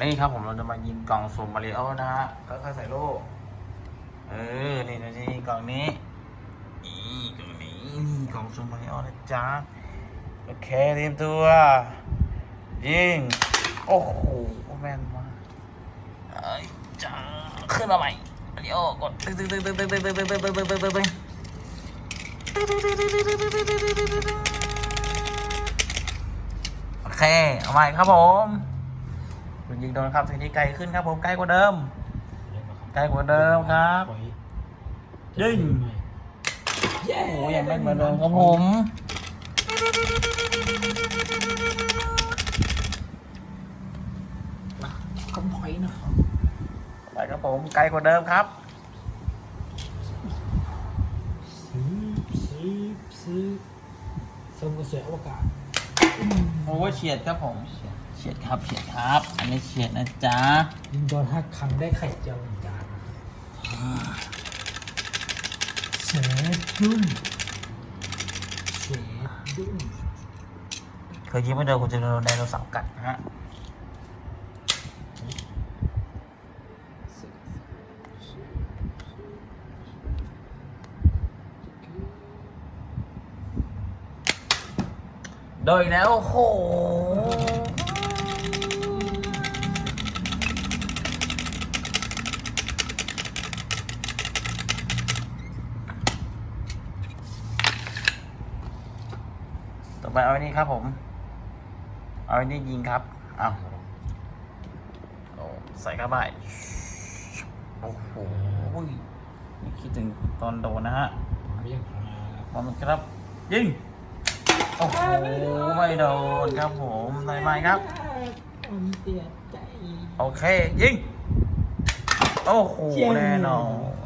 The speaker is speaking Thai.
นี่ครับผมเราจะมายิงกล่องสุ่มมาริโอนะฮะก็ค่อยๆใส่ลูกเออ นี่นะนี่กล่องนี้นี่กล่องนี้นี่กล่องสุ่มมาริโอนะจ๊ะโอเคเตรียมตัว ยิง โอ้โหแม่นมากเอ้ยจ้าขึ้นมาใหม่มาริโอกดตึ๊งตึ๊งตึ๊งตึ๊งตึ๊งตึ๊งตึ๊งตึ๊งตึ๊งตึ๊งตึ๊งตึ๊งตึ๊งโอเคเอาใหม่ครับผม คุณยิงโดนครับทีนี้ไกลขึ้นครับผมไกลกว่าเดิม ไกลกว่าเดิมครับยิงเย้โอ้ยังแม่นเหมือนเดิมครับผมคำพอยนะครับไปครับผมไกลกว่าเดิมครับซื้อซื้อซื้อสมกับเสืออวกาศโอ้เฉียดครับผมเฉียด ครับเฉียดครับ อันนี้เฉียดนะจ๊ะยิงโดนห้าครั้งได้ไข่เจียวหนึ่งจานเสือดุ้มเสือดุ้มเคยยิงไม่โดนคุณจะโดนไดโนเสาร์กัดนะฮะโดยแล้วโอ้โห ต่อไปเอาอันนี้ครับผม เอาอันนี้ยิงครับเอาโอ้ใส่เข้าไปโอ้โหนี่คิดถึงตอนโดนนะฮะไม่ยังหาพร้อมครับ ยิง โอ้โห ไม่โดนครับผมได้ไหมครับผมเสียใจโอเค ยิง โอ้โหเย้แน่นอน